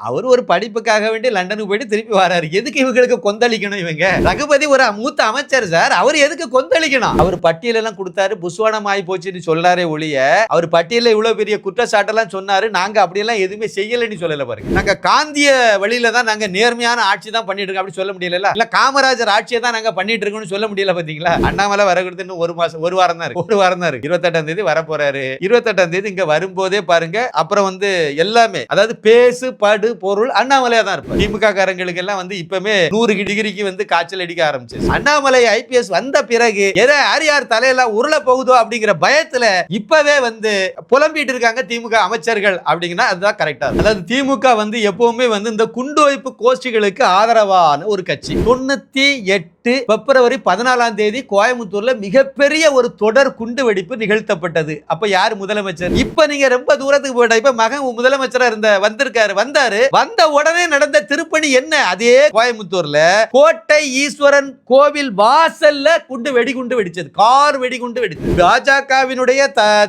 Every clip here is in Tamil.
அவர் ஒரு படிப்புக்காக வேண்டி லண்டனுக்கு போயிட்டு திருப்பி வராரு. எதுக்கு இவங்களுக்கு கொந்தளிக்கணும் இவங்க? ரகுபதி ஒரு மூத்த அமைச்சர் சார். அவர் எதுக்கு கொந்தளிக்கணும்? அவர் பட்டியலெல்லாம் கொடுத்தாரு. புஸ்வானம் ஆகி போச்சுன்னு சொல்லாரே ஒழிய அவர் பட்டியலில் இவ்வளவு பெரிய குற்றச்சாட்டெல்லாம் சொன்னாரு. நாங்க அப்படியெல்லாம் எதுவுமே செய்யலைன்னு சொல்லல பாருங்க நாங்க காந்திய வழியில தான் நாங்க நேர்மையான ஆட்சி தான் பண்ணிட்டு இருக்கோம் அப்படி சொல்ல முடியல இல்ல காமராஜர் ஆட்சியை தான் நாங்க பண்ணிட்டு இருக்கோம்னு சொல்ல முடியல பாத்தீங்களா? அண்ணாமலை வரக்கூடாது இன்னும் ஒரு மாசம் ஒரு வாரம் தான் இருக்கு. ஒரு வாரம் தான் இருக்கு. இருபத்தெட்டாம் தேதி வர போறாரு இருபத்தெட்டாம் தேதி இங்க வரும்போதே பாருங்க அப்புறம் வந்து எல்லாமே அதாவது பேசு படு பொருள் அண்ணாமலையா தான் இருப்பார். திமுக காரங்களுக்கு எல்லாம் வந்து இப்பவுமே நூறு டிகிரிக்கு வந்து காய்ச்சல் அடிக்க ஆரம்பிச்சு அண்ணாமலை ஐபிஎஸ் வந்த பிறகு எதை யார் யார் தலையெல்லாம் உருள போகுதோ அப்படிங்கிற பயத்துல இப்பவே வந்து புலம்பிட்டு இருக்காங்க திமுக அமைச்சர்கள் அப்படிங்கன்னா அதுதான் கரெக்டா அதாவது திமுக வந்து எப்பவுமே வந்து இந்த குண்டு வைப்பு கோஷ்டிகளுக்கு ஆதரவான ஒரு கட்சி. தொண்ணூத்தி எட்டு பிப்ரவரி பதினாலாம் தேதி கோயம்புத்தூர்ல மிகப்பெரிய ஒரு தொடர் குண்டு வெடிப்பு நிகழ்த்தப்பட்டது. அப்ப யார் முதலமைச்சர்? இப்ப நீங்க ரொம்ப தூரத்துக்கு போயிட்டா இப்ப மகன் முதலமைச்சரா இருந்த வந்திருக்காரு வந்தாரு. வந்த உடனே நடந்த திருப்பணி என்ன? அதே கோயம்புத்தூர்ல கோட்டை ஈஸ்வரன் கோவில் வாசல்ல குண்டு வெடிகுண்டு வெடிச்சது. கார் வெடிகுண்டு வெடிச்சது. பாஜகவினுடைய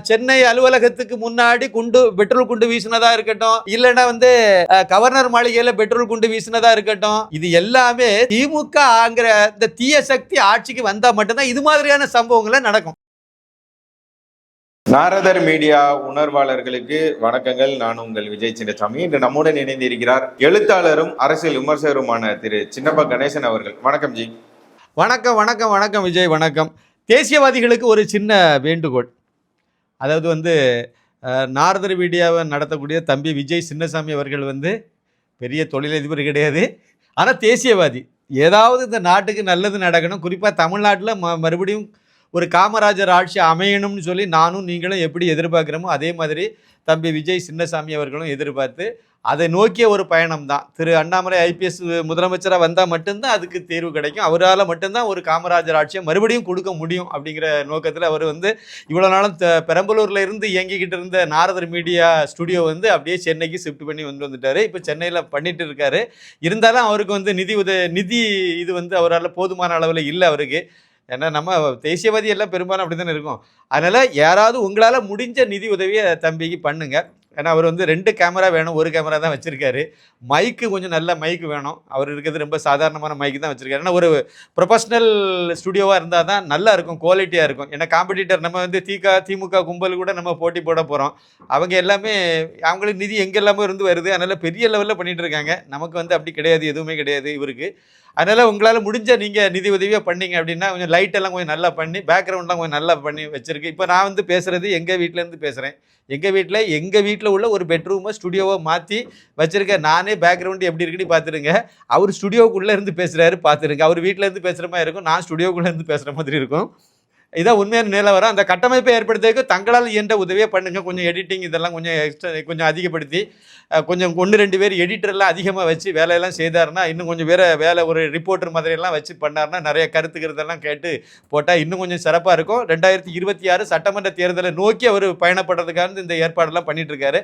சென்னை அலுவலகத்துக்கு முன்னாடி குண்டு பெட்ரோல் குண்டு வீசினதா இருக்கட்டும் இல்லைன்னா வந்து கவர்னர் மாளிகையில பெட்ரோல் குண்டு வீசினதா இருக்கட்டும் இது எல்லாமே திமுகங்கிற இந்த தீய சக்தி ஆட்சிக்கு வந்தா மட்டும்தான் இது மாதிரியான சம்பவங்கள் நடக்கும். நாரதர் மீடியா உணர்வாளர்களுக்கு வணக்கங்கள். நான் உங்கள் விஜய் சின்னசாமி. இன்று நம்முடன் இணைந்து இருக்கிறார் எழுத்தாளரும் அரசியல் விமர்சகருமான திரு சின்னப்ப கணேசன் அவர்கள். வணக்கம் ஜி. வணக்கம் வணக்கம் வணக்கம் விஜய் வணக்கம். தேசியவாதிகளுக்கு ஒரு சின்ன வேண்டுகோள். அதாவது வந்து நாரதர் மீடியாவை நடத்தக்கூடிய தம்பி விஜய் சின்னசாமி அவர்கள் வந்து பெரிய தொழிலதிபர் கிடையாது. ஆனால் தேசியவாதி. ஏதாவது இந்த நாட்டுக்கு நல்லது நடக்கணும். குறிப்பாக தமிழ்நாட்டில் ம மறுபடியும் ஒரு காமராஜர் ஆட்சி அமையணும்னு சொல்லி நானும் நீங்களும் எப்படி எதிர்பார்க்குறோமோ அதே மாதிரி தம்பி விஜய் சின்னசாமி அவர்களும் எதிர்பார்த்து அதை நோக்கிய ஒரு பயணம் தான் திரு அண்ணாமலை ஐபிஎஸ் முதலமைச்சராக வந்தால் மட்டும்தான் அதுக்கு தீர்வு கிடைக்கும். அவரால் மட்டும்தான் ஒரு காமராஜர் ஆட்சியை மறுபடியும் கொடுக்க முடியும் அப்படிங்கிற நோக்கத்தில் அவர் வந்து இவ்வளோ நாளும் பெரம்பலூரில் இருந்து இயங்கிக்கிட்டு இருந்த நாரதர் மீடியா ஸ்டுடியோ வந்து அப்படியே சென்னைக்கு ஷிஃப்ட் பண்ணி வந்து வந்துட்டார். இப்போ சென்னையில் பண்ணிட்டு இருக்காரு. இருந்தாலும் அவருக்கு வந்து நிதி உத நிதி இது வந்து அவரால் போதுமான அளவில் இல்லை அவருக்கு. ஏன்னா நம்ம தேசியவாதி எல்லாம் பெரும்பாலும் அப்படி தானே இருக்கும். அதனால் யாராவது உங்களால் முடிஞ்ச நிதி உதவியை தம்பிக்கு பண்ணுங்கள் ஏன்னா அவர் வந்து ரெண்டு கேமரா வேணும் ஒரு கேமரா தான் வச்சுருக்காரு. மைக்கு கொஞ்சம் நல்ல மைக்கு வேணும். அவர் இருக்கிறது ரொம்ப சாதாரணமான மைக்கு தான் வச்சுருக்காரு. ஏன்னா ஒரு ப்ரொஃபஷ்னல் ஸ்டுடியோவாக இருந்தால் தான் நல்லா இருக்கும் குவாலிட்டியாக இருக்கும். ஏன்னா காம்படிட்டர் நம்ம வந்து திக திமுக கும்பல் கூட நம்ம போட்டி போட போகிறோம் அவங்க எல்லாமே அவங்களுக்கு நிதி எங்கெல்லாமோ இருந்து வருது. அதனால் பெரிய லெவலில் பண்ணிகிட்டு இருக்காங்க. நமக்கு வந்து அப்படி கிடையாது எதுவுமே கிடையாது இவருக்கு. அதனால் உங்களால் முடிஞ்ச நீங்கள் நிதி உதவியாக பண்ணீங்க அப்படின்னா கொஞ்சம் லைட்டெல்லாம் கொஞ்சம் நல்லா பண்ணி பேக்ரவுண்ட்லாம் கொஞ்சம் நல்லா பண்ணி வச்சுருக்கு. இப்போ நான் வந்து பேசுகிறது எங்கள் வீட்டிலேருந்து பேசுகிறேன் எங்கள் வீட்டில் எங்கள் வீட்டில் உள்ள ஒரு பெட்ரூமை ஸ்டுடியோவை மாற்றி வச்சுருக்க நானே பேக்ரவுண்டு எப்படி இருக்குன்னு பார்த்துருங்க அவர் ஸ்டுடியோக்குள்ளே இருந்து பேசுகிறாரு பார்த்துருங்க அவர் வீட்டில் இருந்து பேசுகிற மாதிரி இருக்கும் நான் ஸ்டுடியோக்குள்ளே இருந்து பேசுகிற மாதிரி இருக்கும். இதான் உண்மையான நிலவரம் அந்த கட்டமைப்பை ஏற்படுத்துறதுக்கு தங்களால் இயன்ற உதவியை பண்ணுங்க. கொஞ்சம் எடிட்டிங் இதெல்லாம் கொஞ்சம் எக்ஸ்ட்ரா கொஞ்சம் அதிகப்படுத்தி கொஞ்சம் ஒன்று ரெண்டு பேர் எடிட்டர்லாம் அதிகமாக வச்சு வேலையெல்லாம் செய்தாருன்னா இன்னும் கொஞ்சம் வேறு வேலை ஒரு ரிப்போர்ட்டர் மாதிரியெல்லாம் வச்சு பண்ணாருன்னா நிறைய கருத்துக்கிறதெல்லாம் கேட்டு போட்டால் இன்னும் கொஞ்சம் சிறப்பாக இருக்கும். ரெண்டாயிரத்தி இருபத்தி ஆறு சட்டமன்ற தேர்தலை நோக்கி அவர் பயணப்படுறதுக்காக இந்த ஏற்பாடெல்லாம் பண்ணிகிட்ருக்காரு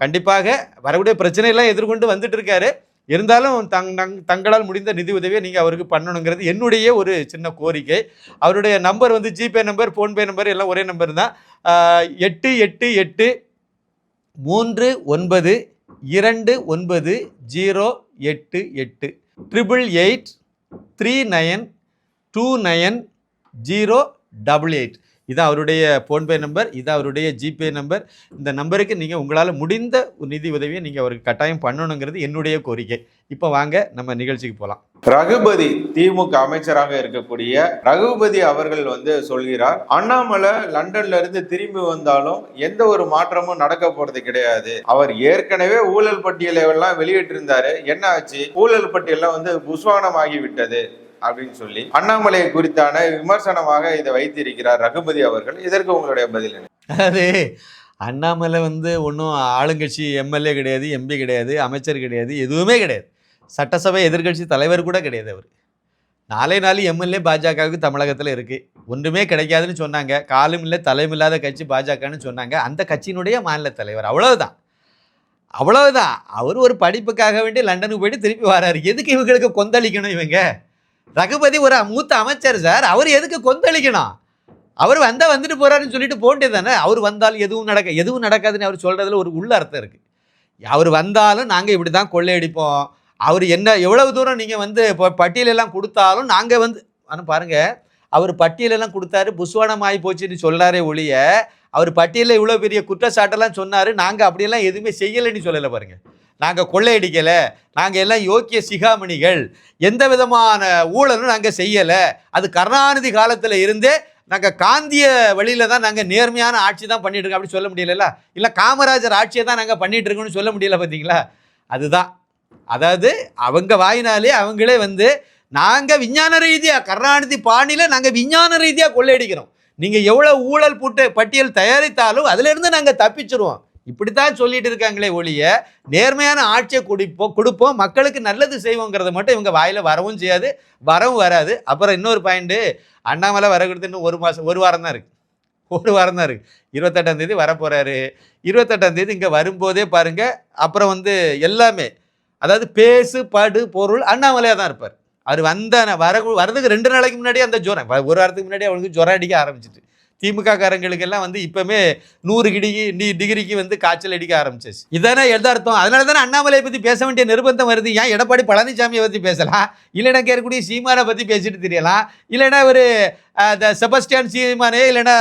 கண்டிப்பாக வரக்கூடிய பிரச்சனையெல்லாம் எதிர்கொண்டு வந்துட்டு இருக்காரு. இருந்தாலும் தங் தங் தங்களால் முடிந்த நிதி உதவியை நீங்கள் அவருக்கு பண்ணணுங்கிறது என்னுடைய ஒரு சின்ன கோரிக்கை. அவருடைய நம்பர் வந்து ஜிபே நம்பர் ஃபோன்பே நம்பர் எல்லாம் ஒரே நம்பர் தான். எட்டு எட்டு எட்டு மூன்று ஒன்பது இரண்டு ஒன்பது ஜீரோ எட்டு எட்டு. Triple eight three nine two nine zero double eight. இதான் அவருடைய ஃபோன்பே நம்பர் இது அவருடைய ஜிபே நம்பர் இந்த நம்பருக்கு நீங்கள் உங்களால் முடிந்த நிதி உதவியை நீங்கள் அவருக்கு கட்டாயம் பண்ணணுங்கிறது என்னுடைய கோரிக்கை. இப்போ வாங்க நம்ம நிகழ்ச்சிக்கு போகலாம் ரகுபதி திமுக அமைச்சராக இருக்கக்கூடிய ரகுபதி அவர்கள் வந்து சொல்கிறார் அண்ணாமலை லண்டன்ல இருந்து திரும்பி வந்தாலும் எந்த ஒரு மாற்றமும் நடக்க போறது கிடையாது. அவர் ஏற்கனவே ஊழல் பட்டியலை எல்லாம் வெளியிட்டிருந்தாரு. என்ன ஆச்சு? ஊழல் பட்டியலாம் வந்து புஸ்வானம் ஆகிவிட்டது அப்படின்னு சொல்லி அண்ணாமலை குறித்தான விமர்சனமாக இதை வைத்திருக்கிறார் ரகுபதி அவர்கள். இதற்கு உங்களுடைய பதில் என்ன? அதாவது அண்ணாமலை வந்து ஒன்றும் ஆளுங்கட்சி எம்எல்ஏ கிடையாது எம்பி கிடையாது அமைச்சர் கிடையாது எதுவுமே கிடையாது. சட்டசபை எதிர்க்கட்சி தலைவர் கூட கிடையாது அவர். நாலே நாலு எம்எல்ஏ பாஜகவுக்கு தமிழகத்தில் இருக்குது ஒன்றுமே கிடைக்காதுன்னு சொன்னாங்க. காலும் இல்லை தலையும் இல்லாத கட்சி பாஜகன்னு சொன்னாங்க. அந்த கட்சியினுடைய மாநில தலைவர் அவ்வளவுதான். அவ்வளவுதான். அவர் ஒரு படிப்புக்காக வேண்டி லண்டனுக்கு போயிட்டு திருப்பி வராரு. எதுக்கு இவங்களுக்கு கொந்தளிக்கணும் இவங்க? ரகுபதி ஒரு மூத்த அமைச்சர் சார். அவர் எதுக்கு கொந்தளிக்கணும்? அவர் வந்தால் வந்துட்டு போகிறாருன்னு சொல்லிட்டு போண்டே தானே? அவர் வந்தால் எதுவும் நடக்க எதுவும் நடக்காதுன்னு அவர் சொல்கிறதுல ஒரு உள்ள அர்த்தம் இருக்குது அவர் வந்தாலும் நாங்கள் இப்படி தான் கொள்ளையடிப்போம். அவர் என்ன எவ்வளவு தூரம் நீங்கள் வந்து இப்போ பட்டியலெல்லாம் கொடுத்தாலும் நாங்கள் வந்து ஆனால் பாருங்கள் அவர் பட்டியலெல்லாம் கொடுத்தாரு புஸ்வானம் ஆகி போச்சுன்னு சொல்லாரே ஒழிய அவர் பட்டியலில் இவ்வளோ பெரிய குற்றச்சாட்டெல்லாம் சொன்னார் நாங்கள் அப்படியெல்லாம் எதுவுமே செய்யலைன்னு சொல்லலை பாருங்கள் நாங்கள் கொள்ளையடிக்கலை. நாங்கள் எல்லாம் யோக்கிய சிகாமணிகள். எந்த விதமான ஊழலும் நாங்கள் செய்யலை. அது கருணாநிதி காலத்தில் இருந்தே நாங்கள் காந்திய வழியில் தான் நாங்கள் நேர்மையான ஆட்சி தான் பண்ணிட்டு இருக்கோம் அப்படின்னு சொல்ல முடியலல்ல? இல்லை காமராஜர் ஆட்சியை தான் நாங்கள் பண்ணிட்டு இருக்கோம்னு சொல்ல முடியல பார்த்தீங்களா அதுதான். அதாவது அவங்க வாயினாலே அவங்களே வந்து நாங்கள் விஞ்ஞான ரீதியாக கருணாநிதி பாணியில் நாங்கள் விஞ்ஞான ரீதியாக கொள்ளையடிக்கிறோம். நீங்கள் எவ்வளோ ஊழல் புட்டு பட்டியல் தயாரித்தாலும் அதிலிருந்து நாங்கள் தப்பிச்சிருவோம். இப்படித்தான் சொல்லிட்டு இருக்காங்களே ஒழிய நேர்மையான ஆட்சியை குடிப்போம் கொடுப்போம் மக்களுக்கு நல்லது செய்வோங்கிறத மட்டும் இவங்க வாயில் வரவும் செய்யாது வரவும் வராது. அப்புறம் இன்னொரு பாயிண்ட்டு அண்ணாமலை வர கொடுத்து இன்னும் ஒரு மாதம் ஒரு வாரம் தான் இருக்குது ஒரு வாரம் தான் இருக்குது இருபத்தெட்டாம் தேதி வரப்போகிறாரு இருபத்தெட்டாம் தேதி இங்கே வரும்போதே பாருங்கள் அப்புறம் வந்து எல்லாமே அதாவது பேசு படு பொருள் அண்ணாமலையாக தான் இருப்பார். அவர் வந்த வர வரதுக்கு ரெண்டு நாளைக்கு முன்னாடியே அந்த ஜுரம் ஒரு வாரத்துக்கு முன்னாடி அவனுக்கு ஜுரம் அடிக்க ஆரம்பிச்சிட்டு. திமுக காரங்களுக்கெல்லாம் வந்து இப்போமே நூறு டிகிரி டிகிரிக்கு வந்து காய்ச்சல் அடிக்க ஆரம்பிச்சிச்சு இதானே எதார்த்தம் அதனால தானே அண்ணாமலையை பற்றி பேச வேண்டிய நிர்பந்தம் வருது. ஏன் எடப்பாடி பழனிசாமியை பற்றி பேசலாம் இல்லைன்னா கேட்கக்கூடிய சீமானை பற்றி பேசிட்டு தெரியலாம் இல்லைன்னா ஒரு த செபஸ்டியான் சீமானே இல்லைன்னா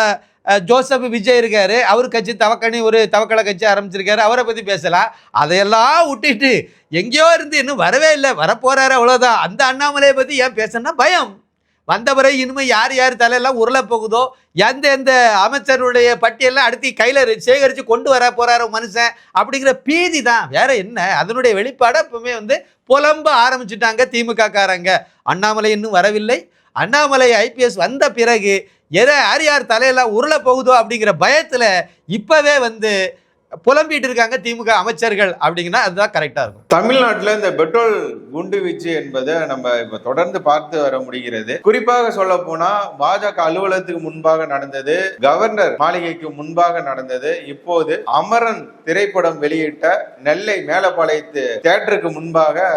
ஜோசப் விஜய் இருக்காரு. அவர் கட்சி தவக்கணி ஒரு தவக்கலை கட்சி ஆரம்பிச்சிருக்காரு. அவரை பற்றி பேசலாம் அதையெல்லாம் விட்டுட்டு எங்கேயோ இருந்து இன்னும் வரவே இல்லை. வரப்போறாரு அவ்வளோதான் அந்த அண்ணாமலையை பற்றி ஏன் பேசணும்னா பயம். வந்தவரை இனிமேல் யார் யார் தலையெல்லாம் உருள போகுதோ எந்த எந்த அமைச்சருடைய பட்டியெல்லாம் அடுத்து கையில் சேகரித்து கொண்டு வர போறாரு மனுஷன் அப்படிங்கிற பீதி தான். வேற என்ன? அதனுடைய வெளிப்பாடை எப்பவுமே வந்து புலம்ப ஆரம்பிச்சிட்டாங்க திமுக காரங்க. அண்ணாமலை இன்னும் வரவில்லை. அண்ணாமலை ஐபிஎஸ் வந்த பிறகு எதை யார் யார் தலையெல்லாம் உருள போகுதோ அப்படிங்கிற பயத்தில் இப்போவே வந்து புலம்பிட்டு இருக்காங்க திமுக அமைச்சர்கள் அப்படிங்கன்னா அதுதான் கரெக்டாக இருக்கும். தமிழ்நாட்டில் இந்த பெட்ரோல் குண்டு வீச்சு என்பதை நம்ம இப்போ தொடர்ந்து பார்த்து வர முடிகிறது. குறிப்பாக சொல்ல போனா பாஜக அலுவலகத்துக்கு முன்பாக நடந்தது கவர்னர் மாளிகைக்கு முன்பாக நடந்தது. இப்போது அமரன் திரைப்படம் வெளியிட்ட நெல்லை மேலப்பாளையத்து தேட்டருக்கு முன்பாக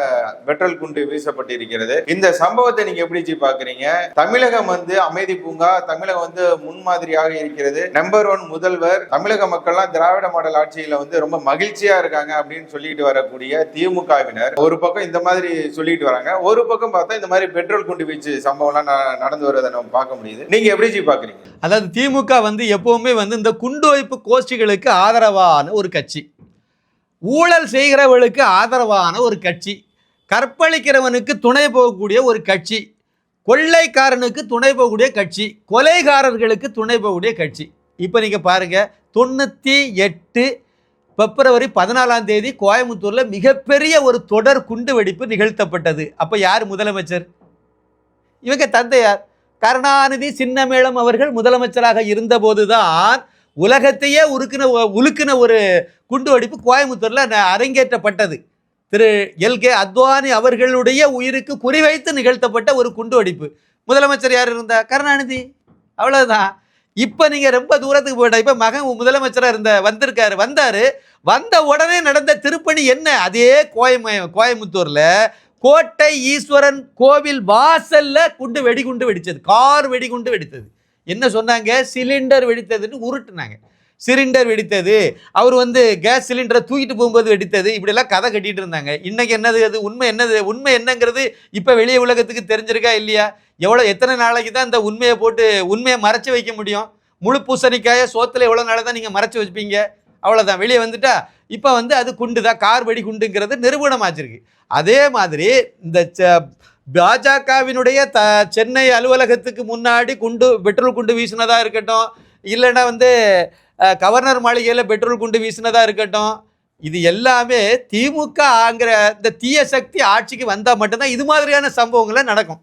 பெட்ரோல் குண்டு வீசப்பட்டிருக்கிறது. இந்த சம்பவத்தை நீங்க எப்படி பாக்குறீங்க? தமிழகம் வந்து அமைதி பூங்கா தமிழகம் வந்து முன்மாதிரியாக இருக்கிறது. நம்பர் ஒன் முதல்வர் தமிழக மக்கள்லாம் திராவிட மாடல் ஆட்சியில வந்து ரொம்ப மகிழ்ச்சியா இருக்காங்க அப்படின்னு சொல்லிட்டு வரக்கூடிய திமுகவினர். ஒரு பக்கம் இந்த மாதிரி சொல்லிட்டு வராங்க. ஒரு பக்கம் பார்த்தா இந்த மாதிரி பெட்ரோல் குண்டு வீச்சு சம்பவம்லாம் நடந்து வருவதை நம்ம பார்க்க முடியுது. நீங்க எப்படி ஜி பாக்குறீங்க அதாவது திமுக வந்து எப்பவுமே வந்து இந்த குண்டு வைப்பு கோஷ்டிகளுக்கு ஆதரவான ஒரு கட்சி. ஊழல் செய்கிறவர்களுக்கு ஆதரவான ஒரு கட்சி. கற்பழிக்கிறவனுக்கு துணை போகக்கூடிய ஒரு கட்சி. கொள்ளைக்காரனுக்கு துணை போகக்கூடிய கட்சி. கொலைகாரர்களுக்கு துணை போகக்கூடிய கட்சி. இப்போ நீங்கள் பாருங்கள் தொண்ணூற்றி எட்டு பிப்ரவரி பதினாலாம் தேதி கோயம்புத்தூரில் மிகப்பெரிய ஒரு தொடர் குண்டு வெடிப்பு நிகழ்த்தப்பட்டது. அப்போ யார் முதலமைச்சர்? இவங்க தந்தையார். கருணாநிதி சின்னமேளம் அவர்கள் முதலமைச்சராக இருந்தபோது தான் உலகத்தையே உருக்கின உலுக்கின ஒரு குண்டு வெடிப்பு கோயம்புத்தூரில் அரங்கேற்றப்பட்டது. திரு. எல்கே அத்வானி அவர்களுடைய உயிருக்கு குறிவைத்து நிகழ்த்தப்பட்ட ஒரு குண்டு வெடிப்பு. முதலமைச்சர் யார் இருந்தா கருணாநிதி. அவ்வளோதான் இப்போ நீங்கள் ரொம்ப தூரத்துக்கு போயிட்டா இப்போ மகன் முதலமைச்சராக இருந்த வந்திருக்காரு வந்தார். வந்த உடனே நடந்த திருப்பணி என்ன? அதே கோயம்பு கோயம்புத்தூரில் கோட்டை ஈஸ்வரன் கோவில் வாசல்ல குண்டு வெடிகுண்டு வெடித்தது கார் வெடிகுண்டு வெடித்தது. என்ன சொன்னாங்க? சிலிண்டர் வெடித்ததுன்னு உருட்டுனாங்க. சிலிண்டர் வெடித்தது. அவர் வந்து கேஸ் சிலிண்டரை தூக்கிட்டு போகும்போது வெடித்தது. இப்படியெல்லாம் கதை கட்டிகிட்டு இருந்தாங்க. இன்றைக்கி என்னது அது? உண்மை என்னது? உண்மை என்னங்கிறது இப்போ வெளியே உலகத்துக்கு தெரிஞ்சிருக்கா இல்லையா? எவ்வளோ எத்தனை நாளைக்கு தான் இந்த உண்மையை போட்டு உண்மையை மறைச்சி வைக்க முடியும்? முழு பூசணிக்காய சோத்தில் எவ்வளோ நாளை தான் நீங்கள் மறைச்சி வச்சுப்பீங்க? அவ்வளோதான் வெளியே வந்துட்டா இப்போ வந்து அது குண்டு தான் கார் வெடி குண்டுங்கிறது நிரூபணமாச்சிருக்கு. அதே மாதிரி இந்த ச- பாஜகவினுடைய த சென்னை அலுவலகத்துக்கு முன்னாடி குண்டு பெட்ரோல் குண்டு வீசினதா இருக்கட்டும் இல்லைன்னா வந்து கவர்னர் மாளிகையில் பெட்ரோல் குண்டு வீசினதாக இருக்கட்டும். இது எல்லாமே திமுகங்கிற இந்த தீய சக்தி ஆட்சிக்கு வந்தால் மட்டும்தான் இது மாதிரியான சம்பவங்களை நடக்கும்.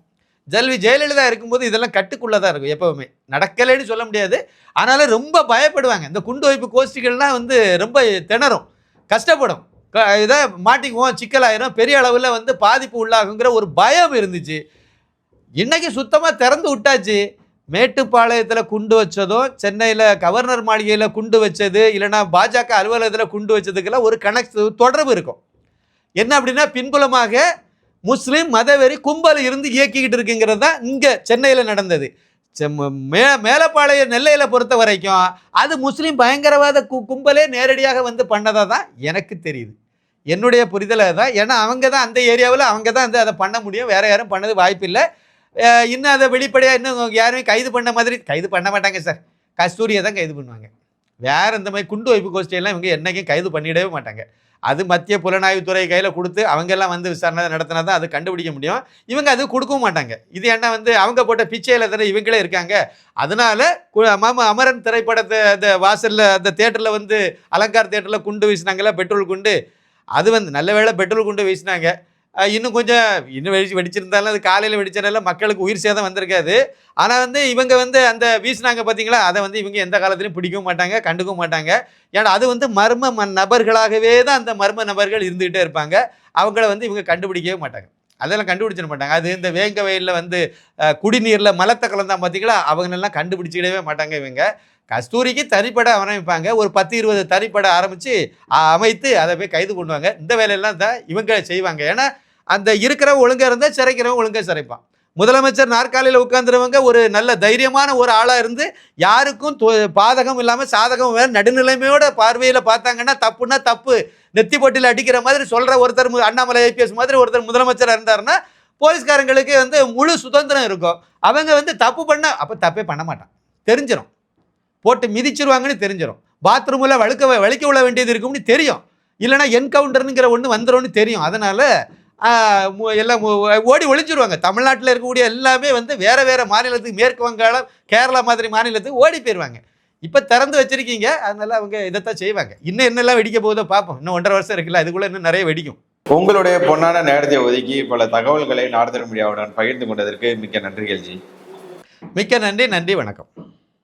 ஜல்வி ஜெயலலிதா இருக்கும்போது இதெல்லாம் கட்டுக்குள்ளே தான் இருக்கும் எப்போவுமே. நடக்கலைன்னு சொல்ல முடியாது. ஆனாலும் ரொம்ப பயப்படுவாங்க. இந்த குண்டு வைப்பு கோஷ்டிகள்லாம் வந்து ரொம்ப திணறும். கஷ்டப்படும். க- இதை மாட்டிக்குவோம் சிக்கலாயிரும். பெரிய அளவில் வந்து பாதிப்பு உள்ளாகுங்கிற ஒரு பயம் இருந்துச்சு. இன்றைக்கி சுத்தமாக திறந்து விட்டாச்சு. மேட்டுப்பாளையத்தில் குண்டு வச்சதும் சென்னையில் கவர்னர் மாளிகையில் குண்டு வச்சது இல்லைன்னா பாஜக அலுவலகத்தில் குண்டு வச்சதுக்கெல்லாம் ஒரு கனெக்ட் தொடர்பு இருக்கும். என்ன அப்படின்னா பின்புலமாக முஸ்லீம் மதவெறி கும்பல் இருந்து இயக்கிக்கிட்டு இருக்குங்கிறது தான் இங்கே சென்னையில் நடந்தது. மே மேலப்பாளையம் நெல்லையில் பொறுத்த வரைக்கும் அது முஸ்லீம் பயங்கரவாத கு கும்பலே நேரடியாக வந்து பண்ணதாக தான் எனக்கு தெரியுது. என்னுடைய புரிதலை தான் ஏன்னா அவங்க தான் அந்த ஏரியாவில் அவங்க தான் வந்து அதை பண்ண முடியும். வேறு யாரும் பண்ணது வாய்ப்பில்லை. இன்னும் அதை வெளிப்படையாக இன்னும் யாருமே கைது பண்ண மாதிரி கைது பண்ண மாட்டாங்க சார். கஸ்தூரியை தான் கைது பண்ணுவாங்க. வேறு இந்த மாதிரி குண்டு வைப்பு கோஷ்டியெல்லாம் இவங்க என்னைக்கும் கைது பண்ணிடவே மாட்டாங்க. அது மத்திய புலனாய்வுத்துறை கையில் கொடுத்து அவங்கெல்லாம் வந்து விசாரணை நடத்தினா தான் அது கண்டுபிடிக்க முடியும். இவங்க அது கொடுக்கவும் மாட்டாங்க. இது என்ன வந்து அவங்க போட்ட பிச்சையில் தானே இவங்களே இருக்காங்க. அதனால மாமா அமரன் திரைப்படத்தை அந்த வாசலில் அந்த தேட்டரில் வந்து அலங்கார் தேட்டரில் குண்டு வீசினாங்கல்ல பெட்ரோல் குண்டு? அது வந்து நல்ல வேளை பெட்ரோல் குண்டு வீசினாங்க. இன்னும் கொஞ்சம் இன்னும் வெடிச்சு வெடிச்சிருந்தாலும் அது காலையில் வெடிச்சனால மக்களுக்கு உயிர் சேதம் வந்திருக்காது. ஆனால் வந்து இவங்க வந்து அந்த வீசினாங்க பார்த்தீங்களா அதை வந்து இவங்க எந்த காலத்துலையும் பிடிக்கவும் மாட்டாங்க கண்டுக்கவும் மாட்டாங்க. ஏன்னா அது வந்து மர்ம ம- நபர்களாகவே தான் அந்த மர்ம நபர்கள் இருந்துகிட்டே இருப்பாங்க. அவங்கள வந்து இவங்க கண்டுபிடிக்கவே மாட்டாங்க. அதெல்லாம் கண்டுபிடிச்சிட மாட்டாங்க. அது இந்த வேங்க வயலில் வந்து குடிநீரில் மலத்தை கலந்தா பார்த்தீங்களா அவங்களெல்லாம் கண்டுபிடிச்சிடவே மாட்டாங்க இவங்க. கஸ்தூரிக்கு தனிப்பட அமைப்பாங்க ஒரு பத்து இருபது தனிப்பட ஆரம்பித்து அமைத்து அதை போய் கைது பண்ணுவாங்க. இந்த வேலையெல்லாம் தான் இவங்க செய்வாங்க. ஏன்னா அந்த இருக்கிறவன் ஒழுங்காக இருந்தால் சிறைக்கிறவன் ஒழுங்காக சிறைப்பான். முதலமைச்சர் நாற்காலியில் உட்காந்துருவங்க ஒரு நல்ல தைரியமான ஒரு ஆளாக இருந்து யாருக்கும் தொ- பாதகம் இல்லாமல் சாதகம் வேற நடுநிலைமையோட பார்வையில் பார்த்தாங்கன்னா தப்புன்னா தப்பு. நெத்தி போட்டியில் அடிக்கிற மாதிரி சொல்கிற ஒருத்தர் மு- அண்ணாமலை ஐபிஎஸ் மாதிரி ஒருத்தர் முதலமைச்சராக இருந்தாருன்னா போலீஸ்காரங்களுக்கு வந்து முழு சுதந்திரம் இருக்கும். அவங்க வந்து தப்பு பண்ண அப்போ தப்பே பண்ண மாட்டான். தெரிஞ்சிடும் போட்டு மிதிச்சிருவாங்கன்னு தெரிஞ்சிடும் பாத்ரூமில் வழுக்க வலிக்க விட வேண்டியது இருக்கும்னு தெரியும். இல்லைனா என்கவுண்டருங்கிற ஒன்று வந்துடும்னு தெரியும். அதனால் எல்லாம் ஓடி ஒளிஞ்சிருவாங்க. தமிழ்நாட்டில் இருக்கக்கூடிய எல்லாமே வந்து வேற வேற மாநிலத்துக்கு மேற்கு வங்காளம் கேரளா மாதிரி மாநிலத்துக்கு ஓடி போயிடுவாங்க இப்போ திறந்து வச்சிருக்கீங்க. அதனால அவங்க இதைத்தான் செய்வாங்க. இன்னும் என்னெல்லாம் வெடிக்க போகுதோ பார்ப்போம் இன்னும் ஒன்றரை வருஷம் இருக்குல்ல அதுக்குள்ளே இன்னும் நிறைய வெடிக்கும். உங்களுடைய பொன்னான நேரத்தை ஒதுக்கி பல தகவல்களை நார்தன் மீடியாவுடன் பகிர்ந்து கொண்டதற்கு மிக்க நன்றிகள் ஜி மிக்க நன்றி நன்றி வணக்கம்.